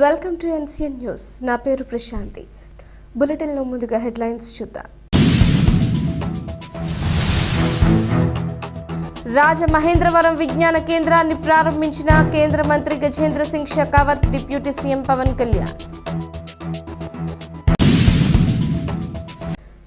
Welcome to NCN news. నా పేరు ప్రశాంతి. బులెటిన్లో ముందుగా హెడ్లైన్స్ చూద్దాం. రాజమహేంద్రవరం విజ్ఞాన కేంద్రాన్ని ప్రారంభించిన కేంద్ర మంత్రి గజేంద్ర సింగ్ షెకావత్ డిప్యూటీ సీఎం పవన్ కళ్యాణ్.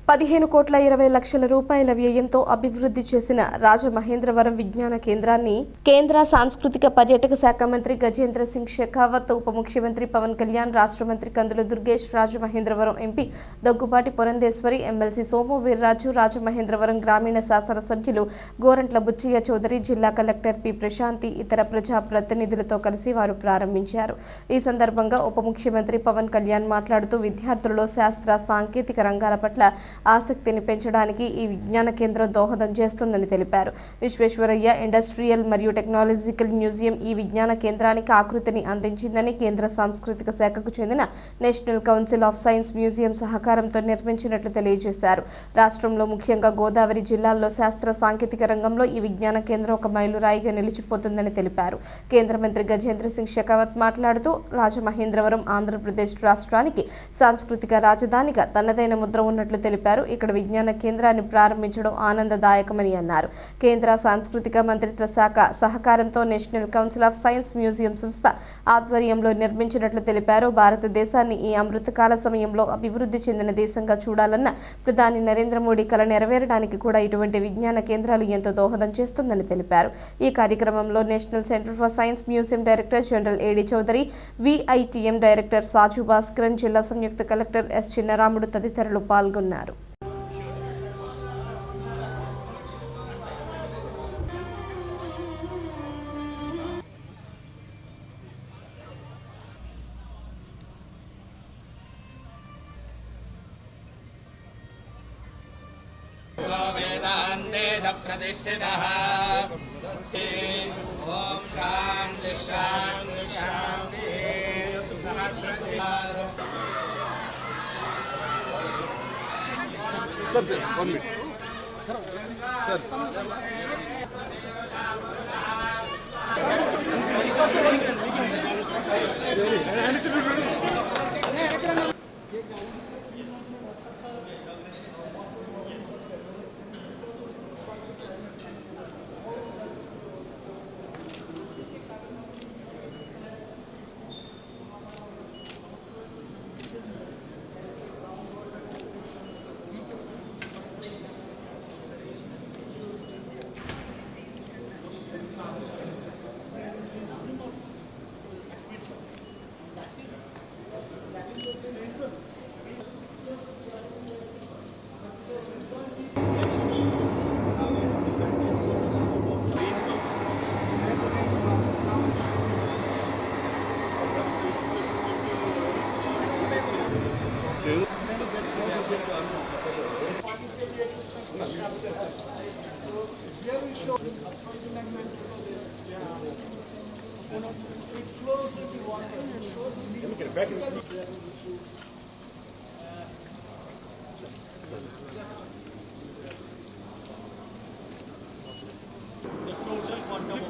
పదిహేను కోట్ల ఇరవై లక్షల రూపాయల వ్యయంతో అభివృద్ధి చేసిన రాజమహేంద్రవరం విజ్ఞాన కేంద్రాన్ని కేంద్ర సాంస్కృతిక పర్యాటక శాఖ మంత్రి గజేంద్ర సింగ్ షెకావత్ ఉప ముఖ్యమంత్రి పవన్ కళ్యాణ్ రాష్ట్ర మంత్రి కందుల దుర్గేష్ రాజమహేంద్రవరం ఎంపీ దగ్గుబాటి పురంధేశ్వరి ఎమ్మెల్సీ సోము వీర్రాజు రాజమహేంద్రవరం గ్రామీణ శాసనసభ్యులు గోరంట్ల బుచ్చయ్య చౌదరి జిల్లా కలెక్టర్ పి ప్రశాంతి ఇతర ప్రజా ప్రతినిధులతో కలిసి వారు ప్రారంభించారు. ఈ సందర్భంగా ఉప ముఖ్యమంత్రి పవన్ కళ్యాణ్ మాట్లాడుతూ విద్యార్థులలో శాస్త్ర సాంకేతిక రంగాల పట్ల ఆసక్తిని పెంచడానికి ఈ విజ్ఞాన కేంద్రం దోహదం చేస్తుందని తెలిపారు. విశ్వేశ్వరయ్య ఇండస్ట్రియల్ మరియు టెక్నాలజికల్ మ్యూజియం ఈ విజ్ఞాన కేంద్రానికి ఆకృతిని అందించిందని కేంద్ర సాంస్కృతిక శాఖకు చెందిన national council of science museum సహకారంతో నిర్మించినట్లు తెలియజేశారు. రాష్ట్రంలో ముఖ్యంగా గోదావరి జిల్లాల్లో శాస్త్ర సాంకేతిక రంగంలో ఈ విజ్ఞాన కేంద్రం ఒక మైలురాయిగా నిలిచిపోతుందని తెలిపారు. కేంద్ర మంత్రి గజేంద్ర సింగ్ షెకావత్ మాట్లాడుతూ రాజమహేంద్రవరం ఆంధ్రప్రదేశ్ రాష్ట్రానికి సాంస్కృతిక రాజధానిగా తనదైన ముద్ర ఉన్నట్లు తెలిపారు. ఇక్కడ విజ్ఞాన కేంద్రాన్ని ప్రారంభించడం ఆనందదాయకమని అన్నారు. కేంద్ర సాంస్కృతిక మంత్రిత్వ శాఖ సహకారంతో national council of science museum సంస్థ ఆధ్వర్యంలో నిర్మించినట్లు తెలిపారు. భారతదేశాన్ని ఈ అమృతకాల సమయంలో అభివృద్ధి చెందిన దేశంగా చూడాలన్న ప్రధాని నరేంద్ర మోడీ కల నెరవేరడానికి కూడా ఇటువంటి విజ్ఞాన కేంద్రాలు ఎంతో దోహదం చేస్తుందని తెలిపారు. ఈ కార్యక్రమంలో national centre for science museum director general A D Chaudhary V I T M director Saju Bhaskaran జిల్లా సంయుక్త కలెక్టర్ ఎస్ చిన్నరాముడు తదితరులు పాల్గొన్నారు. वेदान्ते प्रतिष्ठि प्रतिष्ठितः ॐ शान्ति sir sir one minute sir sir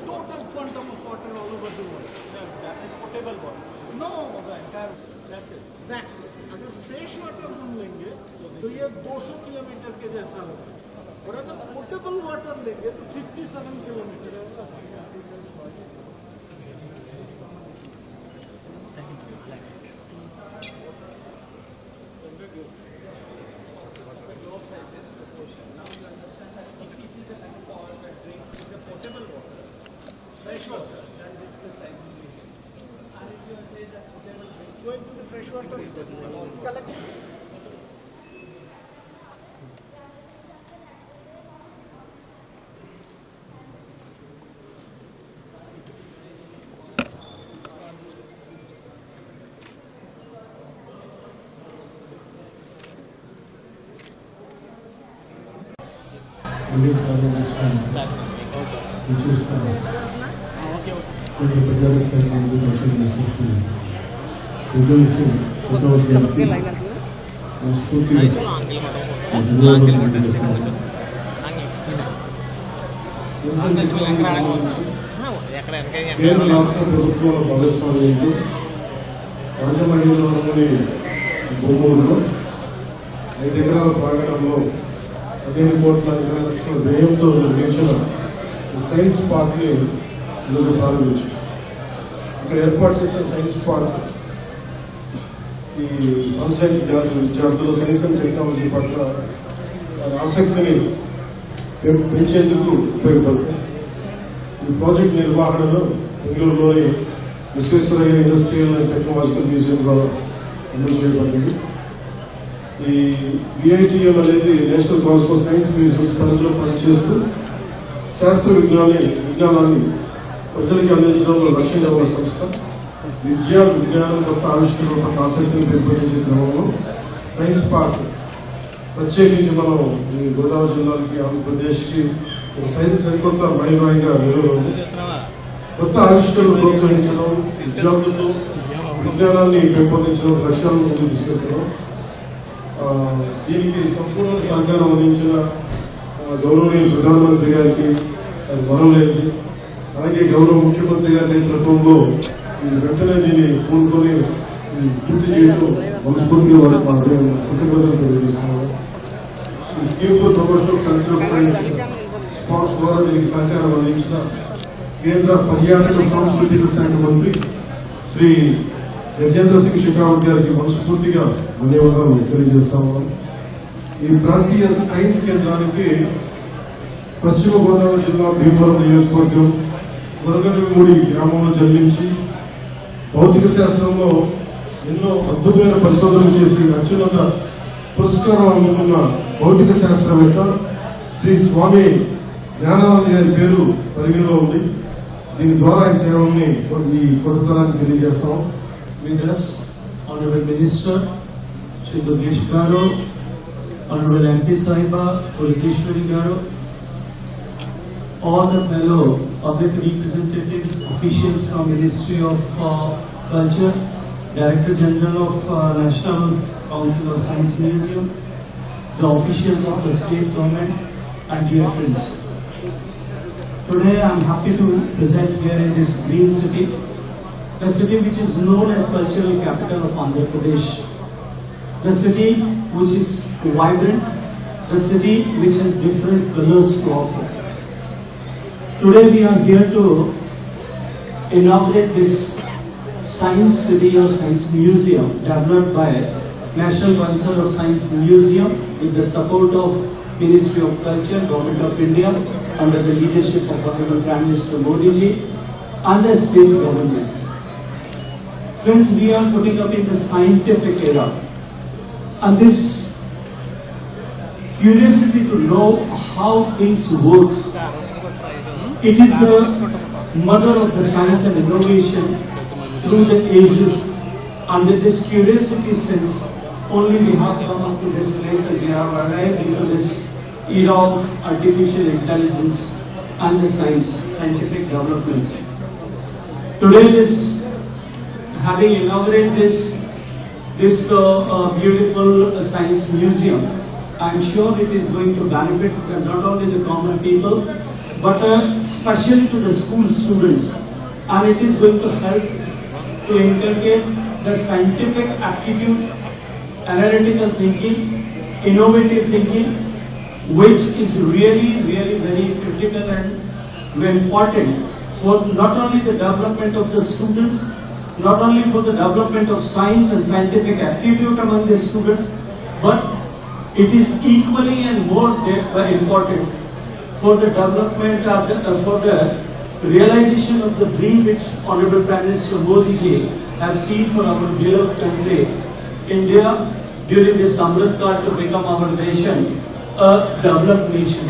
total quantum of water all over the world. That is potable water. No, अगर fresh water हम लेंगे तो ये 200 किलोमीटर के जैसा होगा। और अगर पोर्टेबल वाटर लेंगे तो 57 किलोमीटर। Fresh ప్రజాస్వామ్యం మంచి water, ఫోటోగ్రఫీ కేంద్ర రాష్ట్ర ప్రభుత్వాల భాగస్వామ్యంతో రాజమండ్రిలోని భూముల్లో ఐదు ఎకరాల ప్రాంగణంలో పదిహేను కోట్ల ఇరవై లక్షల వ్యయంతో నిర్మించిన సైన్స్ పార్క్ని ఈరోజు ప్రారంభించారు. ఇక్కడ ఏర్పాటు చేసిన సైన్స్ పార్క్ ఈ ఫన్ సైన్స్ విద్యార్థులు సైన్స్ అండ్ టెక్నాలజీ పట్ల ఆసక్తిని పెంచేందుకు ఉపయోగపడుతుంది. ఈ ప్రాజెక్ట్ నిర్వహణను బెంగళూరులోని Visvesvaraya industrial and technological museum ద్వారా అమలు చేయబడింది. ఈ విఐటిఎం అనేది national council of science museums పరిధిలో పనిచేస్తూ శాస్త్ర విజ్ఞాని విజ్ఞానాన్ని ప్రజలకి అందించడంలో లక్ష్యంగా ఉన్న సంస్థ. విద్య విజ్ఞానం కొత్త ఆవిష్కరణ పట్ల ఆసక్తిని పెంపొందించే క్రమంలో సైన్స్ పార్క్ ప్రత్యేకించి మనం ఈ గోదావరి జిల్లాకి ఆంధ్రప్రదేశ్కి ఒక సైన్స్ సరికొత్త మైలురాయిగా నిలవడం కొత్త ఆవిష్కరణలు ప్రోత్సహించడం విద్యార్థులు విజ్ఞానాన్ని పెంపొందించడం లక్ష్యాలను ముందుకు తీసుకెళ్తున్నాం దీనికి సంపూర్ణ సహకారం అందించిన గౌరవనీయ ప్రధానమంత్రి గారికి అది మనలేదు అలాగే గౌరవ ముఖ్యమంత్రి గారి నేతృత్వంలో వెంటనే దీన్ని కోరుకొని పూర్తి చేయడం మనస్ఫూర్తిగా వారికి మా కృతజ్ఞతలు తెలియజేస్తున్నాను ఈ scheme for promotion cultural science spots ద్వారా దీనికి సహకారం అందించిన కేంద్ర పర్యాటక సాంస్కృతిక శాఖ మంత్రి శ్రీ గజేంద్ర సింగ్ షెకావత్ గారికి మనస్ఫూర్తిగా ధన్యవాదాలు తెలియజేస్తాము. ఈ ప్రాంతీయ సైన్స్ కేంద్రానికి పశ్చిమ గోదావరి జిల్లా భీమవరం నియోజకవర్గం మురగనమూడి గ్రామంలో జన్మించి భౌతిక శాస్త్రంలో ఎన్నో అద్భుతమైన పరిశోధనలు చేసి అత్యున్నత పురస్కారం అందుకున్న భౌతిక శాస్త్రవేత్త శ్రీ స్వామి జ్ఞానానంద గారి పేరు పరిగణలో ఉంది. దీని ద్వారా ఆయన సేవల్ని ఈ కొత్తతనానికి తెలియజేస్తాం. With honourable minister Shri Durgesh garu honourable MP Sahiba Sahiba, garu all the fellow public representatives, officials from Ministry of uh, Culture, Director General of uh, National Council of Science Museum, the officials of the state government, and dear friends. Today I am happy to present here in this green city, the city which is known as cultural capital of Andhra Pradesh, the city which is vibrant, the city which has different colors to offer. Today we are here to inaugurate this science city or science museum developed by National Council of Science Museum with the support of Ministry of Culture, Government of India under the leadership of Honorable Prime Minister Modi ji and the state government. Friends, we are putting up in the scientific era. And this curiosity to know how things works, it is the mother of the science and innovation through the ages. And with this curiosity sense, only we have come up to this place and we have arrived into this era of artificial intelligence and the science, scientific developments. Today this having inaugurated this this uh, uh, beautiful uh, science museum, I'm sure it is going to benefit not only the common people, but uh, especially to the school students, and it is going to help to inculcate the scientific aptitude, analytical thinking, innovative thinking, which is really, really very critical and very important for not only the development of the students, not only for the development of science and scientific aptitude among the students, but it is equally and more important for the development of the, uh, for the realization of the dream which Honorable Prime Minister Modi ji have seen for our beloved country, India, during this Amrit to become our nation, a developed nation.